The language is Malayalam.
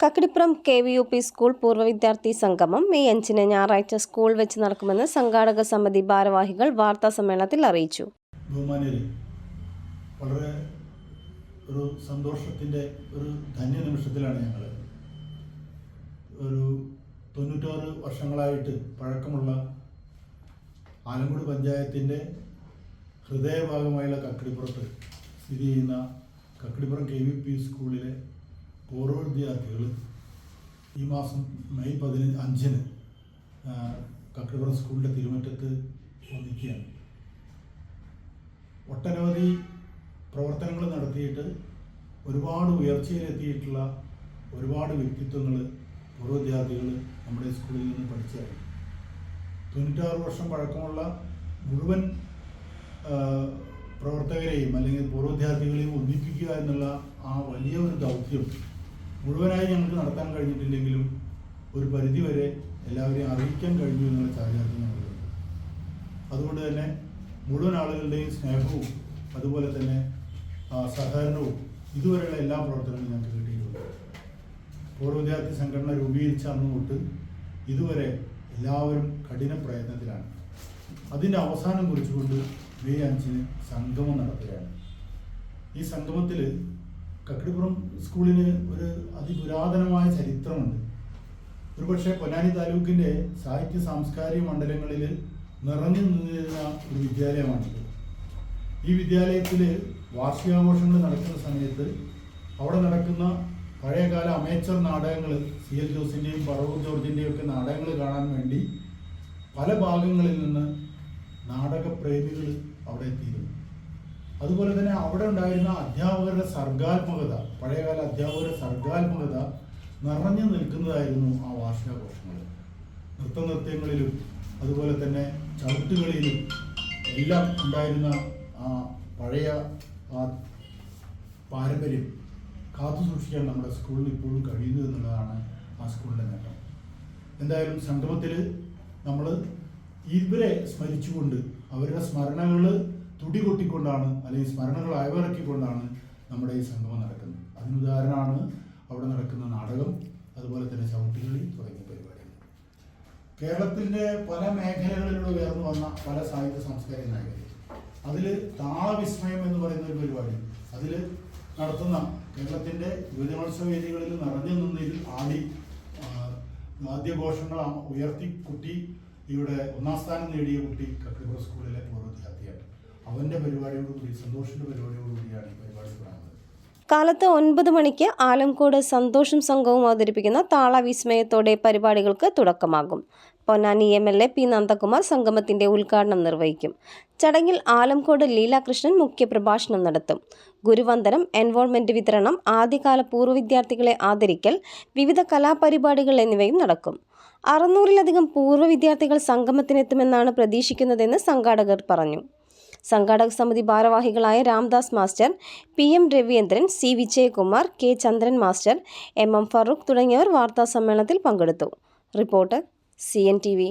Kakkidippuram K V U P school പൂർവ വിദ്യാർത്ഥി സംഗമം മെയ് അഞ്ചിന് ഞായറാഴ്ച സ്കൂൾ വെച്ച് നടക്കുമെന്ന് സംഘാടക സമിതി ഭാരവാഹികൾ വാർത്താ സമ്മേളനത്തിൽ അറിയിച്ചു. വളരെ ഒരു സന്തോഷത്തിന്റെ ഒരു ധന്യ നിമിഷത്തിലാണ് ഞങ്ങൾ. ഒരു തൊണ്ണൂറ്റാറ് വർഷങ്ങളായിട്ട് പഴക്കമുള്ള ആലങ്കോട് പഞ്ചായത്തിന്റെ ഹൃദയഭാഗമായുള്ള കക്കടിപ്പുറത്ത് സ്ഥിതി ചെയ്യുന്ന കക്കടിപ്പുറം കെ വി പി സ്കൂളിലെ പൂർവ വിദ്യാർത്ഥികൾ ഈ മാസം മെയ് പതിനഞ്ച് അഞ്ചിന് ആ, കക്കടിപ്പുറം സ്കൂളിന്റെ തിരുമറ്റത്ത് ഒന്നിക്കുകയാണ് ഒട്ടനവധി പ്രവർത്തനങ്ങൾ നടത്തിയിട്ട് ഒരുപാട് ഉയർച്ചയിലെത്തിയിട്ടുള്ള ഒരുപാട് വ്യക്തിത്വങ്ങൾ പൂർവ വിദ്യാർത്ഥികൾ നമ്മുടെ സ്കൂളിൽ നിന്ന് പഠിച്ചതാണ്. തൊണ്ണൂറ്റാറ് വർഷം പഴക്കമുള്ള മുഴുവൻ പ്രവർത്തകരെയും അല്ലെങ്കിൽ പൂർവ വിദ്യാർത്ഥികളെയും ഒന്നിപ്പിക്കുക എന്നുള്ള ആ വലിയ ഒരു ദൗത്യം മുഴുവനായി ഞങ്ങൾക്ക് നടത്താൻ കഴിഞ്ഞിട്ടില്ലെങ്കിലും ഒരു പരിധിവരെ എല്ലാവരെയും അറിയിക്കാൻ കഴിഞ്ഞു എന്നുള്ള ചാരിതാർത്ഥ്യം ഞങ്ങളുണ്ട് അതുകൊണ്ട് തന്നെ മുഴുവൻ ആളുകളുടെയും സ്നേഹവും അതുപോലെ തന്നെ സഹകരണവും ഇതുവരെയുള്ള എല്ലാ പ്രവർത്തനങ്ങളും ഞങ്ങൾക്ക് കിട്ടിയിട്ടുണ്ട്. പൂർവ വിദ്യാർത്ഥി സംഘടന രൂപീകരിച്ച അന്ന് തൊട്ട് ഇതുവരെ എല്ലാവരും കഠിന പ്രയത്നത്തിലാണ്. അതിന്റെ അവസാനം കുറിച്ചുകൊണ്ട് മെയ് അഞ്ചിന് സംഗമം നടത്തുകയാണ്. ഈ സംഗമത്തിൽ കക്കിടിപ്പുറം സ്കൂളിന് ഒരു അതിപുരാതനമായ ചരിത്രമുണ്ട്. ഒരുപക്ഷെ പൊന്നാനി താലൂക്കിന്റെ സാഹിത്യ സാംസ്കാരിക മണ്ഡലങ്ങളിൽ നിറഞ്ഞു നിന്നിരുന്ന ഒരു വിദ്യാലയമാണിത്. ഈ വിദ്യാലയത്തിൽ വാർഷികാഘോഷങ്ങൾ നടക്കുന്ന സമയത്ത് അവിടെ നടക്കുന്ന പഴയകാല അമേച്ചർ നാടകങ്ങൾ സി എൽ ജോസിന്റെയും പറവൂർ ജോർജിന്റെയും ഒക്കെ നാടകങ്ങൾ കാണാൻ വേണ്ടി പല ഭാഗങ്ങളിൽ നിന്ന് നാടകപ്രേമികൾ അവിടെ എത്തിയിരുന്നു. അതുപോലെ തന്നെ അവിടെ ഉണ്ടായിരുന്ന അധ്യാപകരുടെ സർഗാത്മകത പഴയകാല അധ്യാപകരുടെ സർഗാത്മകത നിറഞ്ഞു നിൽക്കുന്നതായിരുന്നു ആ വാർഷികാഘോഷങ്ങൾ. നൃത്ത നൃത്യങ്ങളിലും അതുപോലെ തന്നെ ചവിട്ടുകളിലും എല്ലാം ഉണ്ടായിരുന്ന ആ പഴയ ആ പാരമ്പര്യം കാത്തു സൂക്ഷിക്കാൻ നമ്മുടെ സ്കൂളിൽ ഇപ്പോഴും കഴിയുന്നു എന്നുള്ളതാണ് ആ സ്കൂളിന്റെ നേട്ടം. എന്തായാലും സംഗമത്തിൽ നമ്മൾ ഇവരെ സ്മരിച്ചുകൊണ്ട് അവരുടെ സ്മരണകൾ തുടികൊട്ടിക്കൊണ്ടാണ് അല്ലെങ്കിൽ സ്മരണകൾ അയവിറക്കിക്കൊണ്ടാണ് നമ്മുടെ ഈ സംഗമം നടക്കുന്നത്. അതിനുദാഹരണമാണ് അവിടെ നടക്കുന്ന നാടകം അതുപോലെ തന്നെ ചവിട്ടുകളി തുടങ്ങിയ പരിപാടികൾ. കേരളത്തിന്റെ പല മേഖലകളിലൂടെ ഉയർന്നു വന്ന പല സാഹിത്യ സാംസ്കാരിക നായകർ അതിൽ താളവിസ്മയം എന്ന് പറയുന്ന ഒരു പരിപാടി അതിൽ നടത്തുന്ന കേരളത്തിന്റെ യുവജനോത്സവ വേദികളിൽ നിറഞ്ഞു നിന്നതിൽ ആടി വാദ്യഘോഷങ്ങൾ ഉയർത്തി കുട്ടി ഇവിടെ ഒന്നാം സ്ഥാനം നേടിയ കുട്ടി കക്കിപ്പുറ സ്കൂളിലെ പൂർവ വിദ്യാർത്ഥിയാണ്. അവന്റെ പരിപാടിയോടുകൂടി സന്തോഷിന്റെ പരിപാടിയോടുകൂടിയാണ് പരിപാടി കാലത്ത് ഒൻപത് മണിക്ക് ആലംകോട് സന്തോഷം സംഘവും അവതരിപ്പിക്കുന്ന താളവിസ്മയത്തോടെ പരിപാടികൾക്ക് തുടക്കമാകും. Ponnani M L A P Nandakumar സംഗമത്തിന്റെ ഉദ്ഘാടനം നിർവഹിക്കും. ചടങ്ങിൽ ആലംകോട് ലീലാകൃഷ്ണൻ മുഖ്യപ്രഭാഷണം നടത്തും. ഗുരുവന്ദനം എൻവോൾമെന്റ് വിതരണം ആദ്യകാല പൂർവ വിദ്യാർത്ഥികളെ ആദരിക്കൽ വിവിധ കലാപരിപാടികൾ എന്നിവയും നടക്കും. അറുന്നൂറിലധികം പൂർവ വിദ്യാർത്ഥികൾ സംഗമത്തിനെത്തുമെന്നാണ് പ്രതീക്ഷിക്കുന്നതെന്ന് സംഘാടകർ പറഞ്ഞു. സംഘാടക സമിതി ഭാരവാഹികളായ Ramdas master P M Raveendran C Vijayakumar K Chandran master M M Farooq തുടങ്ങിയവർ വാർത്താ സമ്മേളനത്തിൽ പങ്കെടുത്തു. Reporter C N T V.